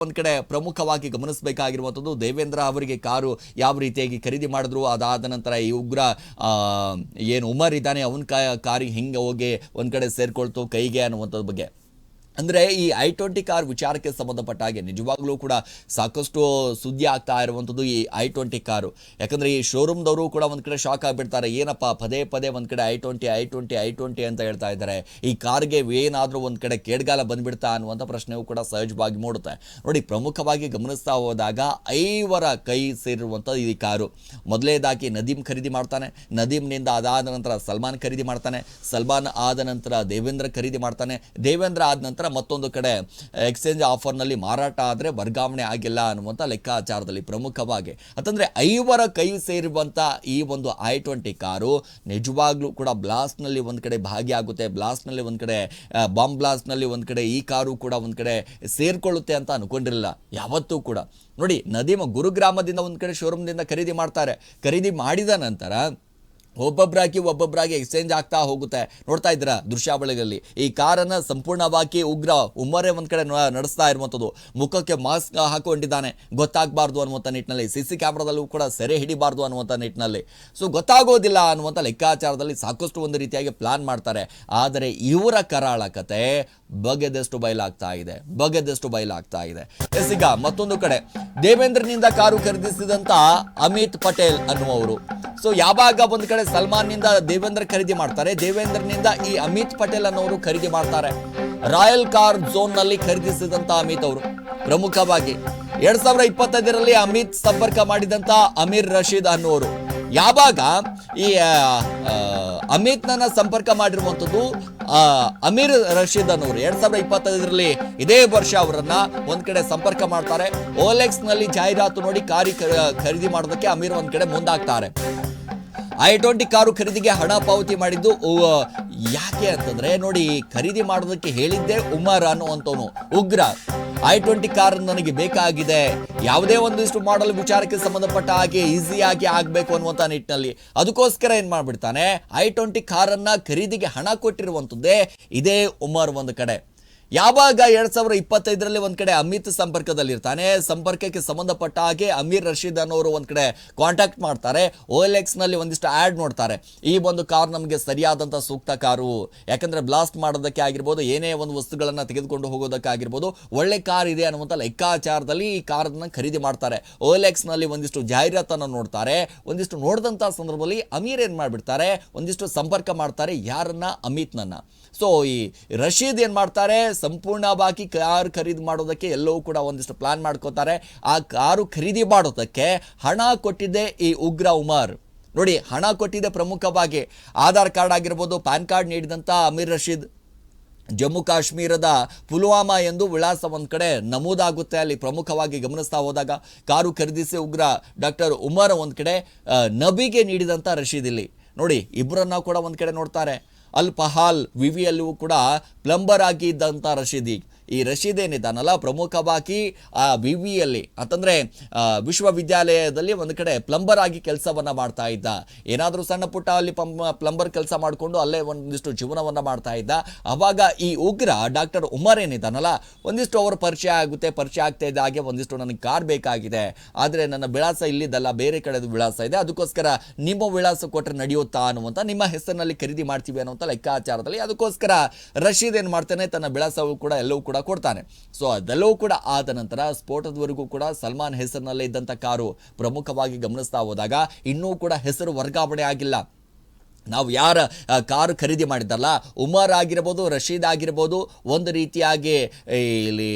ಒಂದ್ ಕಡೆ ಪ್ರಮುಖವಾಗಿ ಗಮನಿಸಬೇಕಾಗಿರುವಂಥದ್ದು, ದೇವೇಂದ್ರ ಅವರಿಗೆ ಕಾರು ಯಾವ ರೀತಿಯಾಗಿ ಖರೀದಿ ಮಾಡಿದ್ರು, ಅದಾದ ನಂತರ ಈ ಉಗ್ರ ಏನು ಉಮರ್ ಇದ್ದಾನೆ, ಅವನ ಕಾರಿಗೆ ಹಿಂಗೆ ಹೋಗಿ ಒಂದು ಕಡೆ ಸೇರಿಕೊಳ್ತು ಕೈಗೆ ಅನ್ನುವಂಥದ್ದು ಬಗ್ಗೆ. ಅಂದರೆ ಈ ಐ ಟ್ವೆಂಟಿ ಕಾರ್ ವಿಚಾರಕ್ಕೆ ಸಂಬಂಧಪಟ್ಟ ಹಾಗೆ ನಿಜವಾಗ್ಲೂ ಕೂಡ ಸಾಕಷ್ಟು ಸುದ್ದಿ ಆಗ್ತಾ ಇರುವಂಥದ್ದು ಈ ಐ ಟ್ವೆಂಟಿ ಕಾರು. ಯಾಕಂದರೆ ಈ ಶೋರೂಮ್ದವರು ಕೂಡ ಒಂದು ಕಡೆ ಶಾಕ್ ಆಗಿಬಿಡ್ತಾರೆ. ಏನಪ್ಪ, ಪದೇ ಪದೇ ಒಂದು ಕಡೆ I twenty I twenty I twenty ಅಂತ ಹೇಳ್ತಾ ಇದ್ದಾರೆ. ಈ ಕಾರ್ಗೆ ಏನಾದರೂ ಒಂದು ಕಡೆ ಕೇಡ್ಗಾಲ ಬಂದುಬಿಡ್ತಾ ಅನ್ನುವಂಥ ಪ್ರಶ್ನೆಯೂ ಕೂಡ ಸಹಜವಾಗಿ ಮೂಡುತ್ತೆ. ನೋಡಿ, ಪ್ರಮುಖವಾಗಿ ಗಮನಿಸ್ತಾ ಹೋದಾಗ ಐವರ ಕೈ ಸೇರಿರುವಂಥದ್ದು ಈ ಕಾರು. ಮೊದಲೇದಾಗಿ ನದೀಮ್ ಖರೀದಿ ಮಾಡ್ತಾನೆ. ನದೀಮ್ನಿಂದ ಅದಾದ ನಂತರ ಸಲ್ಮಾನ್ ಖರೀದಿ ಮಾಡ್ತಾನೆ. ಸಲ್ಮಾನ್ ಆದ ನಂತರ ದೇವೇಂದ್ರ ಖರೀದಿ ಮಾಡ್ತಾನೆ. ದೇವೇಂದ್ರ ಆದ ನಂತರ ಮತ್ತೊಂದು ಕಡೆ ಎಕ್ಸ್ಚೇಂಜ್ ಆಫರ್ನಲ್ಲಿ ಮಾರಾಟ ಆದರೆ ವರ್ಗಾವಣೆ ಆಗಿಲ್ಲ ಅನ್ನುವಂಥ ಲೆಕ್ಕಾಚಾರದಲ್ಲಿ ಪ್ರಮುಖವಾಗಿ. ಅಂತಂದರೆ ಐವರ ಕೈ ಸೇರಿರುವಂಥ ಈ ಒಂದು ಐ ಟ್ವೆಂಟಿ ಕಾರು ನಿಜವಾಗ್ಲೂ ಕೂಡ ಬ್ಲಾಸ್ಟ್ನಲ್ಲಿ ಒಂದು ಕಡೆ ಭಾಗಿಯಾಗುತ್ತೆ. ಬ್ಲಾಸ್ಟ್ನಲ್ಲಿ ಒಂದು ಕಡೆ ಬಾಂಬ್ ಬ್ಲಾಸ್ಟ್ನಲ್ಲಿ ಒಂದು ಕಡೆ ಈ ಕಾರು ಕೂಡ ಒಂದು ಕಡೆ ಸೇರಿಕೊಳ್ಳುತ್ತೆ ಅಂತ ಅನ್ಕೊಂಡಿರಲಿಲ್ಲ. ಯಾವತ್ತೂ ಕೂಡ. ನೋಡಿ ನದೀಮ ಗುರುಗ್ರಾಮದಿಂದ ಒಂದು ಕಡೆ ಶೋರೂಮ್ದಿಂದ ಖರೀದಿ ಮಾಡ್ತಾರೆ. ಖರೀದಿ ಮಾಡಿದ ನಂತರ ಒಬ್ಬೊಬ್ಬರಾಗಿ ಒಬ್ಬೊಬ್ಬರಾಗಿ ಎಕ್ಸ್ಚೇಂಜ್ ಆಗ್ತಾ ಹೋಗುತ್ತೆ. ನೋಡ್ತಾ ಇದ್ದೀರಾ ದೃಶ್ಯಾವಳಿಗಳಲ್ಲಿ. ಈ ಕಾರನ್ನು ಸಂಪೂರ್ಣವಾಗಿ ಉಗ್ರ ಉಮ್ಮರೆ ಒಂದು ಕಡೆ ನಡೆಸ್ತಾ ಇರುವಂಥದ್ದು ಮುಖಕ್ಕೆ ಮಾಸ್ಕ್ ಹಾಕೊಂಡಿದ್ದಾನೆ. ಗೊತ್ತಾಗಬಾರ್ದು ಅನ್ನುವಂಥ ನಿಟ್ಟಿನಲ್ಲಿ. ಸಿ ಸಿ ಕ್ಯಾಮ್ರಾದಲ್ಲೂ ಕೂಡ ಸೆರೆ ಹಿಡಿಬಾರ್ದು ಅನ್ನುವಂಥ ನಿಟ್ಟಿನಲ್ಲಿ. ಸೊ, ಗೊತ್ತಾಗೋದಿಲ್ಲ ಅನ್ನುವಂಥ ಲೆಕ್ಕಾಚಾರದಲ್ಲಿ ಸಾಕಷ್ಟು ಒಂದು ರೀತಿಯಾಗಿ ಪ್ಲಾನ್ ಮಾಡ್ತಾರೆ. ಆದರೆ ಇವರ ಕರಾಳ ಕತೆ ಬಗೆದಷ್ಟು ಬಯಲಾಗ್ತಾ ಇದೆ. ಬಗೆದಷ್ಟು ಬಯಲಾಗ್ತಾ ಇದೆ. ಈಗ ಮತ್ತೊಂದು ಕಡೆ. ದೇವೇಂದ್ರನಿಂದ ಕಾರು ಖರೀದಿಸಿದಂತ ಅಮಿತ್ ಪಟೇಲ್ ಅನ್ನುವರು ಸೊ, ಯಾವಾಗ ಒಂದು ಕಡೆ ಸಲ್ಮಾನ್ನಿಂದ ದೇವೇಂದ್ರ ಖರೀದಿ ಮಾಡ್ತಾರೆ. ದೇವೇಂದ್ರನಿಂದ ಈ ಅಮಿತ್ ಪಟೇಲ್ ಅನ್ನೋರು ಖರೀದಿ ಮಾಡ್ತಾರೆ. ರಾಯಲ್ ಕಾರ್ ಝೋನ್ನಲ್ಲಿ ಖರೀದಿಸಿದಂತ ಅಮಿತ್ ಅವರು. ಪ್ರಮುಖವಾಗಿ ಎರಡ್ ಸಾವಿರದ ಇಪ್ಪತ್ತೈದರಲ್ಲಿ ಅಮಿತ್ ಸಂಪರ್ಕ ಮಾಡಿದಂತ ಅಮೀರ್ ರಶೀದ್ ಅನ್ನೋರು. ಯಾವಾಗ ಈ ಅಮಿತ್ ಆ, ಅಮಿತ್ನನ್ನ ಸಂಪರ್ಕ ಮಾಡಿರುವಂಥದ್ದು ಅಮೀರ್ ರಶೀದ್ ಅನ್ನೋರು. ಎರಡ್ ಸಾವಿರದ ಇಪ್ಪತ್ತೈದರಲ್ಲಿ ಇದೇ ವರ್ಷ ಅವರನ್ನ ಒಂದ್ ಕಡೆ ಸಂಪರ್ಕ ಮಾಡ್ತಾರೆ. ಓಲೆಕ್ಸ್ನಲ್ಲಿ ಜಾಹೀರಾತು ನೋಡಿ ಕಾರಿ ಖರೀದಿ ಮಾಡೋದಕ್ಕೆ ಅಮೀರ್ ಒಂದ್ ಕಡೆ ಮುಂದಾಗ್ತಾರೆ. ಐ ಟ್ವೆಂಟಿ ಕಾರು ಖರೀದಿಗೆ ಹಣ ಪಾವತಿ ಮಾಡಿದ್ದು ಯಾಕೆ ಅಂತಂದ್ರೆ, ನೋಡಿ, ಖರೀದಿ ಮಾಡೋದಕ್ಕೆ ಹೇಳಿದ್ದೆ ಉಮರ್ ಅನ್ನುವಂಥವನು, ಉಗ್ರ. ಐ ಟ್ವೆಂಟಿ ಕಾರ್ ನನಗೆ ಬೇಕಾಗಿದೆ. ಯಾವುದೇ ಒಂದಿಷ್ಟು ಮಾಡಲ್ ವಿಚಾರಕ್ಕೆ ಸಂಬಂಧಪಟ್ಟ ಹಾಗೆ ಈಸಿಯಾಗಿ ಆಗಬೇಕು ಅನ್ನುವಂಥ ನಿಟ್ಟಿನಲ್ಲಿ. ಅದಕ್ಕೋಸ್ಕರ ಏನು ಮಾಡ್ಬಿಡ್ತಾನೆ, ಐ ಟ್ವೆಂಟಿ ಕಾರನ್ನು ಖರೀದಿಗೆ ಹಣ ಕೊಟ್ಟಿರುವಂಥದ್ದೇ ಇದೇ ಉಮರ್ ಒಂದು ಕಡೆ. ಯಾವಾಗ ಎರಡ್ ಸಾವಿರದ ಇಪ್ಪತ್ತೈದರಲ್ಲಿ ಒಂದ್ ಕಡೆ ಅಮಿತ್ ಸಂಪರ್ಕದಲ್ಲಿರ್ತಾನೆ, ಸಂಪರ್ಕಕ್ಕೆ ಸಂಬಂಧಪಟ್ಟ ಹಾಗೆ ಅಮೀರ್ ರಶೀದ್ ಅನ್ನೋರು ಒಂದ್ ಕಡೆ ಕಾಂಟ್ಯಾಕ್ಟ್ ಮಾಡ್ತಾರೆ OLX ನಲ್ಲಿ ಒಂದಿಷ್ಟು ಆಡ್ ನೋಡ್ತಾರೆ. ಈ ಒಂದು ಕಾರ್ ನಮಗೆ ಸರಿಯಾದಂಥ ಸೂಕ್ತ ಕಾರು, ಯಾಕಂದ್ರೆ ಬ್ಲಾಸ್ಟ್ ಮಾಡೋದಕ್ಕೆ ಆಗಿರ್ಬೋದು, ಏನೇ ಒಂದು ವಸ್ತುಗಳನ್ನು ತೆಗೆದುಕೊಂಡು ಹೋಗೋದಕ್ಕೆ ಆಗಿರ್ಬೋದು ಒಳ್ಳೆ ಕಾರ್ ಇದೆ ಅನ್ನುವಂಥ ಲೆಕ್ಕಾಚಾರದಲ್ಲಿ ಈ ಕಾರನ್ನು ಖರೀದಿ ಮಾಡ್ತಾರೆ. OLX ನಲ್ಲಿ ಒಂದಿಷ್ಟು ಜಾಹೀರಾತನ್ನು ನೋಡ್ತಾರೆ, ಒಂದಿಷ್ಟು ನೋಡಿದಂಥ ಸಂದರ್ಭದಲ್ಲಿ ಅಮೀರ್ ಏನು ಮಾಡಿಬಿಡ್ತಾರೆ, ಒಂದಿಷ್ಟು ಸಂಪರ್ಕ ಮಾಡ್ತಾರೆ ಯಾರನ್ನ? ಅಮಿತ್ನನ್ನ. ಸೊ ಈ ರಶೀದ್ ಏನು ಮಾಡ್ತಾರೆ? ಸಂಪೂರ್ಣವಾಗಿ ಕಾರ್ ಖರೀದಿ ಮಾಡೋದಕ್ಕೆ ಎಲ್ಲವೂ ಕೂಡ ಒಂದಿಷ್ಟು ಪ್ಲಾನ್ ಮಾಡ್ಕೋತಾರೆ. ಆ ಕಾರು ಖರೀದಿ ಮಾಡೋದಕ್ಕೆ ಹಣ ಕೊಟ್ಟಿದ್ದೆ ಈ ಉಗ್ರ ಉಮರ್. ನೋಡಿ, ಹಣ ಕೊಟ್ಟಿದ್ದೆ ಪ್ರಮುಖವಾಗಿ. ಆಧಾರ್ ಕಾರ್ಡ್ ಆಗಿರ್ಬೋದು, ಪ್ಯಾನ್ ಕಾರ್ಡ್ ನೀಡಿದಂಥ ಅಮೀರ್ ರಶೀದ್. ಜಮ್ಮು ಕಾಶ್ಮೀರದ ಪುಲ್ವಾಮಾ ಎಂದು ವಿಳಾಸ ಒಂದು ಕಡೆ ನಮೂದಾಗುತ್ತೆ. ಅಲ್ಲಿ ಪ್ರಮುಖವಾಗಿ ಗಮನಿಸ್ತಾ ಹೋದಾಗ ಕಾರು ಖರೀದಿಸಿ ಉಗ್ರ ಡಾಕ್ಟರ್ ಉಮರ್ ಒಂದು ಕಡೆ ನಬಿಗೆ ನೀಡಿದಂಥ ರಶೀದ್ ಇಲ್ಲಿ. ನೋಡಿ ಇಬ್ಬರನ್ನ ಕೂಡ ಒಂದು ಕಡೆ ನೋಡ್ತಾರೆ. ಅಲ್ ಪಹಾಲ್ ವಿವಿಯಲ್ಲೂ ಕೂಡ ಪ್ಲಂಬರ್ ಆಗಿ ಇದ್ದಂಥ ರಶೀದಿ. ಈ ರಶೀದ್ ಏನಿದ್ದಾನಲ್ಲ ಪ್ರಮುಖವಾಗಿ, ಆ ವಿ ವಿಯಲ್ಲಿ ಅಂತಂದರೆ ವಿಶ್ವವಿದ್ಯಾಲಯದಲ್ಲಿ ಒಂದು ಕಡೆ ಪ್ಲಂಬರ್ ಆಗಿ ಕೆಲಸವನ್ನು ಮಾಡ್ತಾ ಇದ್ದ. ಏನಾದರೂ ಸಣ್ಣ ಪುಟ್ಟ ಅಲ್ಲಿ ಪ್ಲಂಬರ್ ಕೆಲಸ ಮಾಡಿಕೊಂಡು ಅಲ್ಲೇ ಒಂದಿಷ್ಟು ಜೀವನವನ್ನು ಮಾಡ್ತಾ ಇದ್ದ. ಆವಾಗ ಈ ಉಗ್ರ ಡಾಕ್ಟರ್ ಉಮರ್ ಏನಿದ್ದಾನಲ್ಲ ಒಂದಿಷ್ಟು ಅವರು ಪರಿಚಯ ಆಗುತ್ತೆ, ಪರಿಚಯ ಆಗ್ತಾ ಇದ್ದ ಹಾಗೆ ಒಂದಿಷ್ಟು ನನಗೆ ಕಾರ್ ಬೇಕಾಗಿದೆ. ಆದರೆ ನನ್ನ ವಿಳಾಸ ಇಲ್ಲಿದ್ದಲ್ಲ, ಬೇರೆ ಕಡೆದು ವಿಳಾಸ ಇದೆ. ಅದಕ್ಕೋಸ್ಕರ ನಿಮ್ಮ ವಿಳಾಸ ಕೊಟ್ಟರೆ ನಡೆಯುತ್ತಾ ಅನ್ನುವಂಥ ನಿಮ್ಮ ಹೆಸರಿನಲ್ಲಿ ಖರೀದಿ ಮಾಡ್ತೀವಿ ಅನ್ನುವಂಥ ಲೆಕ್ಕಾಚಾರದಲ್ಲಿ ಅದಕ್ಕೋಸ್ಕರ ರಶೀದ್ ಏನು ಮಾಡ್ತಾನೆ, ತನ್ನ ವಿಳಾಸವು ಕೂಡ ಎಲ್ಲವೂ ಕೂಡ ಕೊಡ್ತಾನೆ. ಸೊ ಅದೆಲ್ಲವೂ ಕೂಡ ಆದ ನಂತರ ಸ್ಫೋಟದವರೆಗೂ ಕೂಡ ಸಲ್ಮಾನ್ ಹೆಸರಿನಲ್ಲೇ ಇದ್ದಂಥ ಕಾರು ಪ್ರಮುಖವಾಗಿ ಗಮನಿಸ್ತಾ ಹೋದಾಗ ಇನ್ನೂ ಕೂಡ ಹೆಸರು ವರ್ಗಾವಣೆ ಆಗಿಲ್ಲ. ನಾವು ಯಾರ ಕಾರು ಖರೀದಿ ಮಾಡಿದ್ದಲ್ಲ, ಉಮರ್ ಆಗಿರ್ಬೋದು, ರಶೀದ್ ಆಗಿರ್ಬೋದು, ಒಂದು ರೀತಿಯಾಗಿ ಇಲ್ಲಿ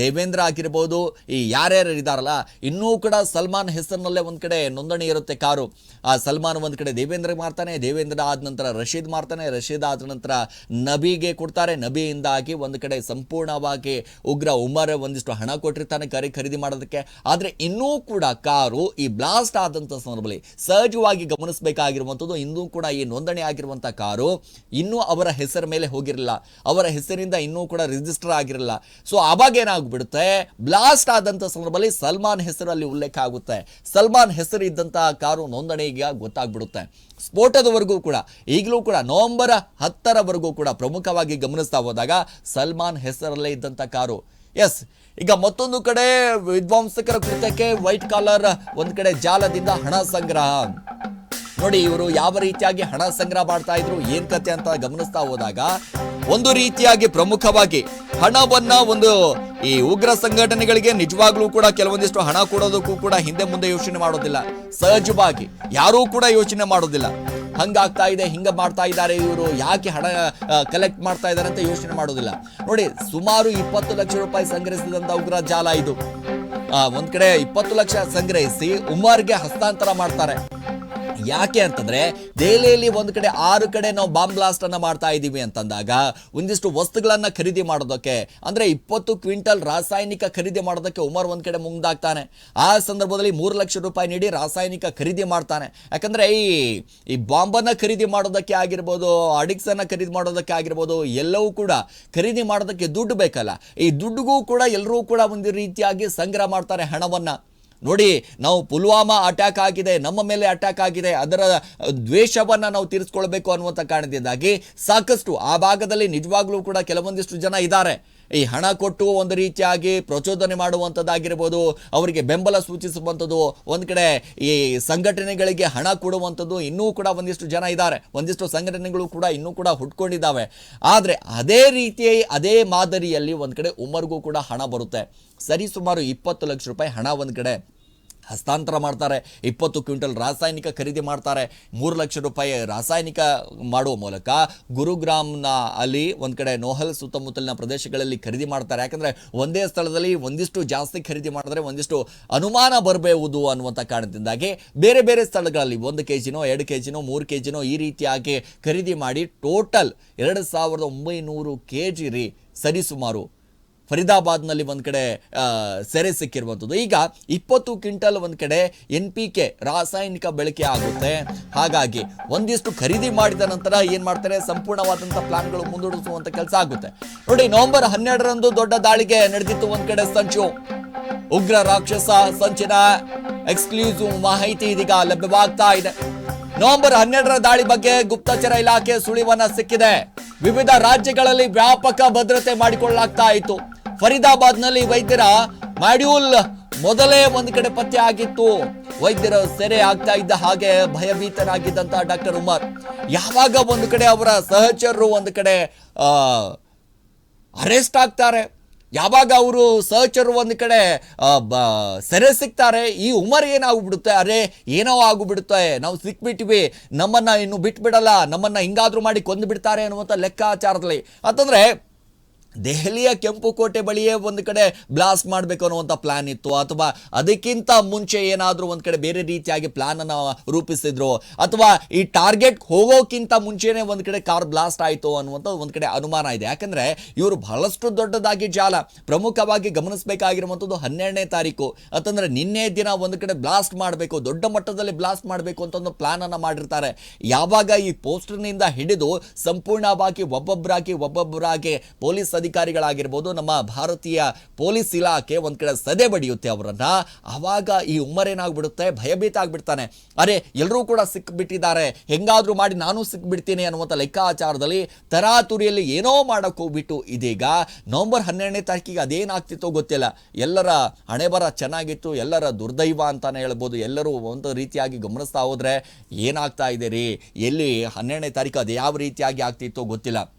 ದೇವೇಂದ್ರ ಆಗಿರ್ಬೋದು, ಈ ಯಾರ್ಯಾರು ಇದ್ದಾರಲ್ಲ, ಇನ್ನೂ ಕೂಡ ಸಲ್ಮಾನ್ ಹೆಸರಿನಲ್ಲೇ ಒಂದು ಕಡೆ ನೋಂದಣಿ ಇರುತ್ತೆ ಕಾರು. ಆ ಸಲ್ಮಾನ್ ಒಂದು ಕಡೆ ದೇವೇಂದ್ರ ಮಾಡ್ತಾನೆ ದೇವೇಂದ್ರ ಆದ ನಂತರ ರಶೀದ್ ಮಾಡ್ತಾನೆ ರಶೀದ್ ಆದ ನಂತರ ನಬಿಗೆ ಕೊಡ್ತಾರೆ. ನಬಿಯಿಂದಾಗಿ ಒಂದು ಕಡೆ ಸಂಪೂರ್ಣವಾಗಿ ಉಗ್ರ ಉಮರ್ ಒಂದಿಷ್ಟು ಹಣ ಕೊಟ್ಟಿರ್ತಾನೆ ಕಾರಿ ಖರೀದಿ ಮಾಡೋದಕ್ಕೆ. ಆದರೆ ಇನ್ನೂ ಕೂಡ ಕಾರು ಈ ಬ್ಲಾಸ್ಟ್ ಆದಂಥ ಸಂದರ್ಭದಲ್ಲಿ ಸಹಜವಾಗಿ ಗಮನಿಸಬೇಕಾಗಿರುವಂಥದ್ದು ಇನ್ನೂ ಕೂಡ ಈ ನೋಂದಣಿ ಆಗಿರುವಂಥ ಕಾರು ಇನ್ನೂ ಅವರ ಹೆಸರ ಮೇಲೆ ಹೋಗಿರಲಿಲ್ಲ. ಅವರ ಹೆಸರಿಂದ ಇನ್ನೂ ಕೂಡ ರಿಜಿಸ್ಟರ್ ಆಗಿರಲಿಲ್ಲ. ಸೊ ಆವಾಗ ಏನಾಗ್ಬಿಡುತ್ತೆ? ಬ್ಲಾಸ್ಟ್ ಆದಂಥ ಸಂದರ್ಭದಲ್ಲಿ ಸಲ್ಮಾನ್ ಹೆಸರಲ್ಲಿ ಉಲ್ಲೇಖ ಆಗುತ್ತೆ. ಸಲ್ಮಾನ್ ಹೆಸರು ಇದ್ದಂಥ ಕಾರು ನೋಂದಣಿಗೆ ಗೊತ್ತಾಗ್ಬಿಡುತ್ತೆ. ಸ್ಫೋಟದವರೆಗೂ ಕೂಡ, ಈಗಲೂ ಕೂಡ, ನವೆಂಬರ್ ಹತ್ತರವರೆಗೂ ಕೂಡ ಪ್ರಮುಖವಾಗಿ ಗಮನಿಸ್ತಾ ಹೋದಾಗ ಸಲ್ಮಾನ್ ಹೆಸರಲ್ಲೇ ಇದ್ದಂಥ ಕಾರು. ಎಸ್ ಈಗ ಮತ್ತೊಂದು ಕಡೆ ವಿದ್ವಾಂಸಕರ ಕೃತ್ಯಕ್ಕೆ ವೈಟ್ ಕಾಲರ್ ಒಂದು ಕಡೆ ಜಾಲದಿಂದ ಹಣ ಸಂಗ್ರಹ. ನೋಡಿ, ಇವರು ಯಾವ ರೀತಿಯಾಗಿ ಹಣ ಸಂಗ್ರಹ ಮಾಡ್ತಾ ಇದ್ರು, ಏನ್ ಕತೆ ಅಂತ ಗಮನಿಸ್ತಾ ಹೋದಾಗ, ಒಂದು ರೀತಿಯಾಗಿ ಪ್ರಮುಖವಾಗಿ ಹಣವನ್ನ ಒಂದು ಈ ಉಗ್ರ ಸಂಘಟನೆಗಳಿಗೆ ನಿಜವಾಗ್ಲೂ ಕೂಡ ಕೆಲವೊಂದಿಷ್ಟು ಹಣ ಕೊಡೋದಕ್ಕೂ ಕೂಡ ಹಿಂದೆ ಮುಂದೆ ಯೋಚನೆ ಮಾಡೋದಿಲ್ಲ. ಸಹಜವಾಗಿ ಯಾರೂ ಕೂಡ ಯೋಚನೆ ಮಾಡೋದಿಲ್ಲ. ಹಂಗಾಗ್ತಾ ಇದೆ, ಹಿಂಗ ಮಾಡ್ತಾ ಇದ್ದಾರೆ, ಇವರು ಯಾಕೆ ಹಣ ಕಲೆಕ್ಟ್ ಮಾಡ್ತಾ ಇದ್ದಾರೆ ಅಂತ ಯೋಚನೆ ಮಾಡೋದಿಲ್ಲ. ನೋಡಿ, ಸುಮಾರು ಇಪ್ಪತ್ತು ಲಕ್ಷ ರೂಪಾಯಿ ಸಂಗ್ರಹಿಸಿದಂತ ಉಗ್ರ ಜಾಲ ಇದು. ಒಂದ್ ಕಡೆ ಇಪ್ಪತ್ತು ಲಕ್ಷ ಸಂಗ್ರಹಿಸಿ ಉಮರ್ಗೆ ಹಸ್ತಾಂತರ ಮಾಡ್ತಾರೆ. ಯಾಕೆ ಅಂತಂದ್ರೆ ದೆಹಲಿಯಲ್ಲಿ ಒಂದು ಕಡೆ, ಆರು ಕಡೆ ನಾವು ಬಾಂಬ್ ಬ್ಲಾಸ್ಟ್ ಅನ್ನ ಮಾಡ್ತಾ ಇದ್ದೀವಿ ಅಂತಂದಾಗ ಒಂದಿಷ್ಟು ವಸ್ತುಗಳನ್ನ ಖರೀದಿ ಮಾಡೋದಕ್ಕೆ, ಅಂದ್ರೆ ಇಪ್ಪತ್ತು ಕ್ವಿಂಟಲ್ ರಾಸಾಯನಿಕ ಖರೀದಿ ಮಾಡೋದಕ್ಕೆ ಉಮರ್ ಒಂದ್ ಕಡೆ ಮುಂದಾಗ್ತಾನೆ. ಆ ಸಂದರ್ಭದಲ್ಲಿ ಮೂರು ಲಕ್ಷ ರೂಪಾಯಿ ನೀಡಿ ರಾಸಾಯನಿಕ ಖರೀದಿ ಮಾಡ್ತಾನೆ. ಯಾಕಂದ್ರೆ ಈ ಈ ಬಾಂಬನ್ನ ಖರೀದಿ ಮಾಡೋದಕ್ಕೆ ಆಗಿರ್ಬೋದು ಅಡಿಕ್ಸ್ ಅನ್ನ ಖರೀದಿ ಮಾಡೋದಕ್ಕೆ ಆಗಿರ್ಬೋದು, ಎಲ್ಲವೂ ಕೂಡ ಖರೀದಿ ಮಾಡೋದಕ್ಕೆ ದುಡ್ಡು ಬೇಕಲ್ಲ. ಈ ದುಡ್ಡುಗೂ ಕೂಡ ಎಲ್ಲರೂ ಕೂಡ ಒಂದು ರೀತಿಯಾಗಿ ಸಂಗ್ರಹ ಮಾಡ್ತಾರೆ ಹಣವನ್ನ. ನೋಡಿ, ನಾವು ಪುಲ್ವಾಮಾ ಅಟ್ಯಾಕ್ ಆಗಿದೆ, ನಮ್ಮ ಮೇಲೆ ಅಟ್ಯಾಕ್ ಆಗಿದೆ, ಅದರ ದ್ವೇಷವನ್ನು ನಾವು ತೀರಿಸ್ಕೊಳ್ಬೇಕು ಅನ್ನುವಂಥ ಕಾರಣದಿಂದಾಗಿ ಸಾಕಷ್ಟು ಆ ಭಾಗದಲ್ಲಿ ನಿಜವಾಗ್ಲೂ ಕೂಡ ಕೆಲವೊಂದಿಷ್ಟು ಜನ ಇದ್ದಾರೆ. ಈ ಹಣ ಕೊಟ್ಟು ಒಂದು ರೀತಿಯಾಗಿ ಪ್ರಚೋದನೆ ಮಾಡುವಂಥದ್ದಾಗಿರ್ಬೋದು, ಅವರಿಗೆ ಬೆಂಬಲ ಸೂಚಿಸುವಂಥದ್ದು, ಒಂದು ಕಡೆ ಈ ಸಂಘಟನೆಗಳಿಗೆ ಹಣ ಕೊಡುವಂಥದ್ದು ಇನ್ನೂ ಕೂಡ ಒಂದಿಷ್ಟು ಜನ ಇದ್ದಾರೆ. ಒಂದಿಷ್ಟು ಸಂಘಟನೆಗಳು ಕೂಡ ಇನ್ನೂ ಕೂಡ ಹುಟ್ಕೊಂಡಿದ್ದಾವೆ ಆದರೆ ಅದೇ ರೀತಿಯ ಅದೇ ಮಾದರಿಯಲ್ಲಿ ಒಂದು ಕಡೆ ಉಮರ್ಗೂ ಕೂಡ ಹಣ ಬರುತ್ತೆ. ಸರಿ ಸುಮಾರು ಇಪ್ಪತ್ತು ಲಕ್ಷ ರೂಪಾಯಿ ಹಣ ಒಂದು ಕಡೆ ಹಸ್ತಾಂತರ ಮಾಡ್ತಾರೆ. ಇಪ್ಪತ್ತು ಕ್ವಿಂಟಲ್ ರಾಸಾಯನಿಕ ಖರೀದಿ ಮಾಡ್ತಾರೆ. ಮೂರು ಲಕ್ಷ ರೂಪಾಯಿ ರಾಸಾಯನಿಕ ಮಾಡುವ ಮೂಲಕ ಗುರುಗ್ರಾಮ್ನ ಅಲ್ಲಿ ಒಂದು ಕಡೆ ನೋಹಲ್ ಸುತ್ತಮುತ್ತಲಿನ ಪ್ರದೇಶಗಳಲ್ಲಿ ಖರೀದಿ ಮಾಡ್ತಾರೆ. ಯಾಕಂದರೆ ಒಂದೇ ಸ್ಥಳದಲ್ಲಿ ಒಂದಿಷ್ಟು ಜಾಸ್ತಿ ಖರೀದಿ ಮಾಡಿದ್ರೆ ಒಂದಿಷ್ಟು ಅನುಮಾನ ಬರಬಹುದು ಅನ್ನುವಂಥ ಕಾರಣದಿಂದಾಗಿ ಬೇರೆ ಬೇರೆ ಸ್ಥಳಗಳಲ್ಲಿ ಒಂದು ಕೆ ಜಿನೋ ಎರಡು ಕೆ ಜಿನೋ ಮೂರು ಕೆ ಜಿನೋ ಈ ರೀತಿಯಾಗಿ ಖರೀದಿ ಮಾಡಿ ಟೋಟಲ್ ಎರಡು ಸಾವಿರದ ಒಂಬೈನೂರು ಕೆ ಜಿ ರೀ ಸರಿಸುಮಾರು ಫರೀದಾಬಾದ್ನಲ್ಲಿ ಒಂದು ಕಡೆ ಸೆರೆ ಸಿಕ್ಕಿರುವಂಥದ್ದು. ಈಗ ಇಪ್ಪತ್ತು ಕ್ವಿಂಟಲ್ ಒಂದು ಕಡೆ ಎನ್ ಪಿ ಕೆ ರಾಸಾಯನಿಕ ಬಳಕೆ ಆಗುತ್ತೆ. ಹಾಗಾಗಿ ಒಂದಿಷ್ಟು ಖರೀದಿ ಮಾಡಿದ ನಂತರ ಏನು ಮಾಡ್ತಾರೆ? ಸಂಪೂರ್ಣವಾದಂಥ ಪ್ಲಾನ್ಗಳು ಮುಂದೂಡಿಸುವಂಥ ಕೆಲಸ ಆಗುತ್ತೆ. ನೋಡಿ, ನವೆಂಬರ್ ಹನ್ನೆರಡರಂದು ದೊಡ್ಡ ದಾಳಿಗೆ ನಡೆದಿತ್ತು ಒಂದು ಕಡೆ ಸಂಚು. ಉಗ್ರ ರಾಕ್ಷಸ ಸಂಚಿನ ಎಕ್ಸ್ಕ್ಲೂಸಿವ್ ಮಾಹಿತಿ ಇದೀಗ ಲಭ್ಯವಾಗ್ತಾ ಇದೆ. ನವೆಂಬರ್ ಹನ್ನೆರಡರ ದಾಳಿ ಬಗ್ಗೆ ಗುಪ್ತಚರ ಇಲಾಖೆ ಸುಳಿವನ್ನ ಸಿಕ್ಕಿದೆ. ವಿವಿಧ ರಾಜ್ಯಗಳಲ್ಲಿ ವ್ಯಾಪಕ ಭದ್ರತೆ ಮಾಡಿಕೊಳ್ಳಲಾಗ್ತಾ ಇತ್ತು. ಫರೀದಾಬಾದ್ನಲ್ಲಿ ವೈದ್ಯರ ಮಾಡ್ಯೂಲ್ ಮೊದಲೇ ಒಂದು ಕಡೆ ಪತ್ತೆ ಆಗಿತ್ತು. ವೈದ್ಯರ ಸೆರೆ ಆಗ್ತಾ ಇದ್ದ ಹಾಗೆ ಭಯಭೀತರಾಗಿದ್ದಂತ ಡಾಕ್ಟರ್ ಉಮರ್. ಯಾವಾಗ ಒಂದು ಕಡೆ ಅವರ ಸಹಚರರು ಒಂದು ಕಡೆ ಅರೆಸ್ಟ್ ಆಗ್ತಾರೆ. ಯಾವಾಗ ಅವರು ಸಹಚರು ಒಂದು ಕಡೆ ಸೆರೆ ಸಿಗ್ತಾರೆ ಈ ಉಮರ್ ಏನಾಗ್ಬಿಡುತ್ತೆ? ಅರೆ, ಏನೋ ಆಗಿಬಿಡುತ್ತೆ. ನಾವು ಸಿಕ್ಬಿಟ್ವಿ ನಮ್ಮನ್ನ ಇನ್ನು ಬಿಟ್ಬಿಡಲ್ಲ. ನಮ್ಮನ್ನ ಹಿಂಗಾದ್ರೂ ಮಾಡಿ ಕೊಂದು ಬಿಡ್ತಾರೆ ಅನ್ನುವಂಥ ಲೆಕ್ಕಾಚಾರದಲ್ಲಿ. ಅಂತಂದ್ರೆ ದೆಹಲಿಯ ಕೆಂಪು ಕೋಟೆ ಬಳಿಯೇ ಒಂದು ಕಡೆ ಬ್ಲಾಸ್ಟ್ ಮಾಡಬೇಕು ಅನ್ನುವಂಥ ಪ್ಲಾನ್ ಇತ್ತು. ಅಥವಾ ಅದಕ್ಕಿಂತ ಮುಂಚೆ ಏನಾದರೂ ಒಂದು ಕಡೆ ಬೇರೆ ರೀತಿಯಾಗಿ ಪ್ಲಾನ್ ಅನ್ನು ರೂಪಿಸಿದ್ರು. ಅಥವಾ ಈ ಟಾರ್ಗೆಟ್ ಹೋಗೋಕ್ಕಿಂತ ಮುಂಚೆನೇ ಒಂದು ಕಡೆ ಕಾರ್ ಬ್ಲಾಸ್ಟ್ ಆಯಿತು ಅನ್ನುವಂಥ ಒಂದು ಕಡೆ ಅನುಮಾನ ಇದೆ. ಯಾಕಂದ್ರೆ ಇವರು ಬಹಳಷ್ಟು ದೊಡ್ಡದಾಗಿ ಜಾಲ. ಪ್ರಮುಖವಾಗಿ ಗಮನಿಸಬೇಕಾಗಿರುವಂಥದ್ದು ಹನ್ನೆರಡನೇ ತಾರೀಕು. ಅಂತಂದರೆ ನಿನ್ನೆ ದಿನ ಒಂದು ಕಡೆ ಬ್ಲಾಸ್ಟ್ ಮಾಡಬೇಕು, ದೊಡ್ಡ ಮಟ್ಟದಲ್ಲಿ ಬ್ಲಾಸ್ಟ್ ಮಾಡಬೇಕು ಅಂತ ಒಂದು ಪ್ಲಾನ್ ಅನ್ನು ಮಾಡಿರ್ತಾರೆ. ಯಾವಾಗ ಈ ಪೋಸ್ಟರ್ನಿಂದ ಹಿಡಿದು ಸಂಪೂರ್ಣವಾಗಿ ಒಬ್ಬೊಬ್ಬರಾಗಿ ಒಬ್ಬೊಬ್ಬರಾಗಿ ಪೊಲೀಸ್ ಅಧಿಕಾರಿಗಳಾಗಿರ್ಬೋದು ನಮ್ಮ ಭಾರತೀಯ ಪೊಲೀಸ್ ಇಲಾಖೆ ಒಂದು ಕಡೆ ಸದೆ ಬಡಿಯುತ್ತೆ ಅವರನ್ನ. ಆವಾಗ ಈ ಉಮ್ಮರೇನಾಗ್ಬಿಡುತ್ತೆ? ಭಯಭೀತ ಆಗ್ಬಿಡ್ತಾನೆ ಅರೆ ಎಲ್ಲರೂ ಕೂಡ ಸಿಕ್ಬಿಟ್ಟಿದ್ದಾರೆ. ಹೆಂಗಾದ್ರೂ ಮಾಡಿ ನಾನು ಸಿಕ್ಬಿಡ್ತೀನಿ ಅನ್ನುವಂಥ ಲೆಕ್ಕಾಚಾರದಲ್ಲಿ ತರಾತುರಿಯಲ್ಲಿ ಏನೋ ಮಾಡಕ್ಕೆ ಹೋಗ್ಬಿಟ್ಟು ಇದೀಗ. ನವಂಬರ್ ಹನ್ನೆರಡನೇ ತಾರೀಕಿಗೆ ಅದೇನಾಗ್ತಿತ್ತೋ ಗೊತ್ತಿಲ್ಲ. ಎಲ್ಲರ ಹಣೆಬರ ಚೆನ್ನಾಗಿತ್ತು, ಎಲ್ಲರ ದುರ್ದೈವ ಅಂತಾನೆ ಹೇಳ್ಬೋದು. ಎಲ್ಲರೂ ಒಂದು ರೀತಿಯಾಗಿ ಗಮನಿಸ್ತಾ ಹೋದ್ರೆ ಏನಾಗ್ತಾ ಇದೆ ರೀ ಎಲ್ಲಿ ಹನ್ನೆರಡನೇ ತಾರೀಕು ಅದು ಯಾವ ರೀತಿಯಾಗಿ ಆಗ್ತಿತ್ತೋ ಗೊತ್ತಿಲ್ಲ.